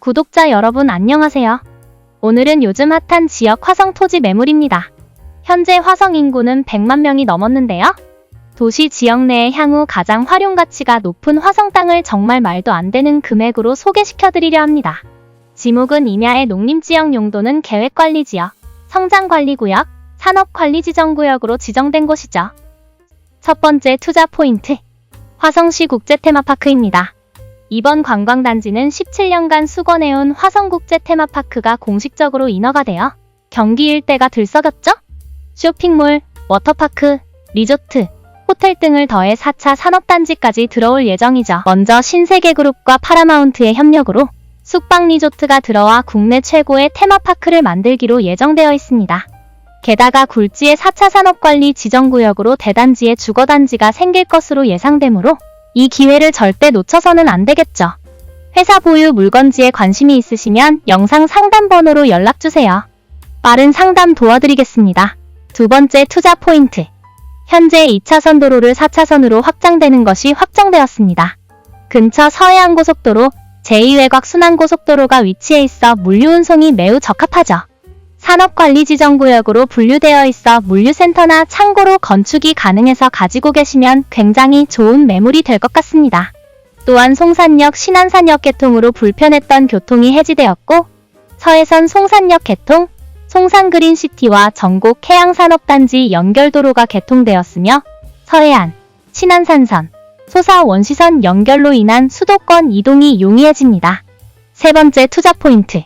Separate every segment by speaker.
Speaker 1: 구독자 여러분 안녕하세요. 오늘은 요즘 핫한 지역 화성 토지 매물입니다. 현재 화성 인구는 100만 명이 넘었는데요. 도시 지역 내에 향후 가장 활용 가치가 높은 화성 땅을 정말 말도 안 되는 금액으로 소개시켜 드리려 합니다. 지목은 임야의 농림지역 용도는 계획관리지역, 성장관리구역, 산업관리지정구역으로 지정된 곳이죠. 첫 번째 투자 포인트. 화성시 국제테마파크입니다. 이번 관광단지는 17년간 수건해온 화성국제 테마파크가 공식적으로 인허가 되어 경기 일대가 들썩였죠? 쇼핑몰, 워터파크, 리조트, 호텔 등을 더해 4차 산업단지까지 들어올 예정이죠. 먼저 신세계그룹과 파라마운트의 협력으로 숙박 리조트가 들어와 국내 최고의 테마파크를 만들기로 예정되어 있습니다. 게다가 굴지의 4차 산업관리 지정구역으로 대단지의 주거단지가 생길 것으로 예상되므로 이 기회를 절대 놓쳐서는 안 되겠죠. 회사 보유 물건지에 관심이 있으시면 영상 상담 번호로 연락주세요. 빠른 상담 도와드리겠습니다. 두 번째 투자 포인트. 현재 2차선 도로를 4차선으로 확장되는 것이 확정되었습니다. 근처 서해안고속도로, 제2외곽 순환고속도로가 위치해 있어 물류 운송이 매우 적합하죠. 산업관리지정구역으로 분류되어 있어 물류센터나 창고로 건축이 가능해서 가지고 계시면 굉장히 좋은 매물이 될 것 같습니다. 또한 송산역 신안산역 개통으로 불편했던 교통이 해지되었고 서해선 송산역 개통, 송산그린시티와 전국 해양산업단지 연결도로가 개통되었으며 서해안, 신안산선, 소사 원시선 연결로 인한 수도권 이동이 용이해집니다. 세 번째 투자 포인트.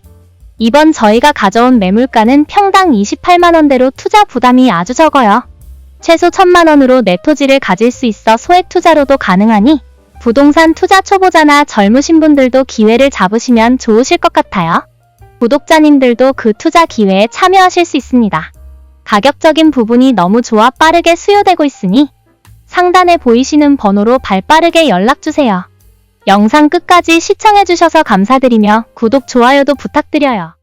Speaker 1: 이번 저희가 가져온 매물가는 평당 28만원대로 투자 부담이 아주 적어요. 최소 1000만원으로 내 토지를 가질 수 있어 소액 투자로도 가능하니 부동산 투자 초보자나 젊으신 분들도 기회를 잡으시면 좋으실 것 같아요. 구독자님들도 그 투자 기회에 참여하실 수 있습니다. 가격적인 부분이 너무 좋아 빠르게 수요되고 있으니 상단에 보이시는 번호로 발빠르게 연락주세요. 영상 끝까지 시청해주셔서 감사드리며 구독, 좋아요도 부탁드려요.